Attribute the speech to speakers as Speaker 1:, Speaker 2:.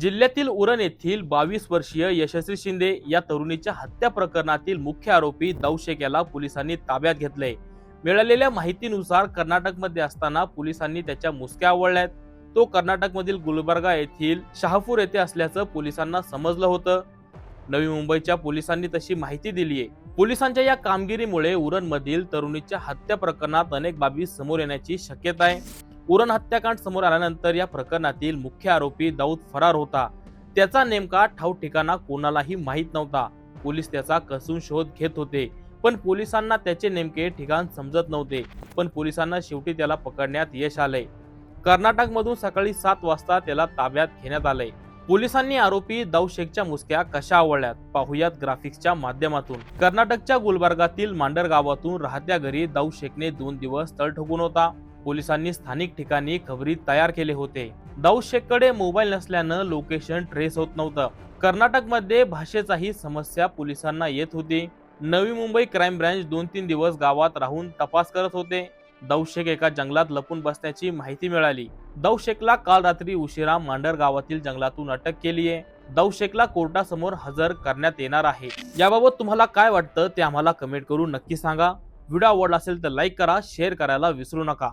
Speaker 1: जिल्ह्यातील उरण येथील बावीस वर्षीय यशस्वी शिंदे या तरुणीच्या हत्या प्रकरणातील मुख्य आरोपी दौशेक याला पोलिसांनी ताब्यात घेतले मिळालेल्या माहितीनुसार कर्नाटकमध्ये असताना पोलिसांनी त्याच्या मुसक्या आवळल्यात. तो कर्नाटकमधील गुलबर्गा येथील शहापूर येथे असल्याचं पोलिसांना समजलं होतं. नवी मुंबईच्या पोलिसांनी तशी माहिती दिलीये. पोलिसांच्या या कामगिरीमुळे उरणमधील तरुणीच्या हत्या प्रकरणात अनेक बाबी समोर येण्याची शक्यता आहे. उरण हत्याकांड समोर आल्यानंतर या प्रकरणातील मुख्य आरोपी दाऊद फरार होता. त्याचा नेमका ठाव ठिकाणा कोणालाही माहीत नव्हता. पोलीस त्याचा कसून शोध घेत होते. पण पोलिसांना त्याचे नेमके ठिकाण समजत नव्हते. पण पोलिसांना शेवटी त्याला पकडण्यात यश आलंय. कर्नाटकमधून सकाळी सात वाजता त्याला ताब्यात घेण्यात आले पोलिसांनी आरोपी दाऊ शेखच्या मुसक्या कशा आवडल्यात? पाहुयात ग्राफिक्सच्या माध्यमातून. कर्नाटकच्या गुलबर्गातील मांडर गावातून राहत्या घरी दाऊ शेखने दोन दिवस तळ ठोकून होता. पोलिसांनी स्थानिक ठिकाणी खबरी तयार केले होते. दाऊद शेखकडे मोबाईल नसल्यानं लोकेशन ट्रेस होत नव्हतं. कर्नाटकमध्ये भाषेचाही समस्या पोलिसांना येत होती. नवी मुंबई क्राईम ब्रँच दोन तीन दिवस गावात राहून तपास करत होते. दाऊद शेख एका जंगलात लपून बसण्याची माहिती मिळाली. दाऊद शेखला काल रात्री उशिरा मांडर गावातील जंगलातून अटक केली आहे. दाऊद शेखला कोर्टासमोर हजर करण्यात येणार आहे. याबाबत तुम्हाला काय वाटतं ते आम्हाला कमेंट करून नक्की सांगा. व्हिडिओ आवडला असेल तर लाईक करा शेअर करायला विसरू नका.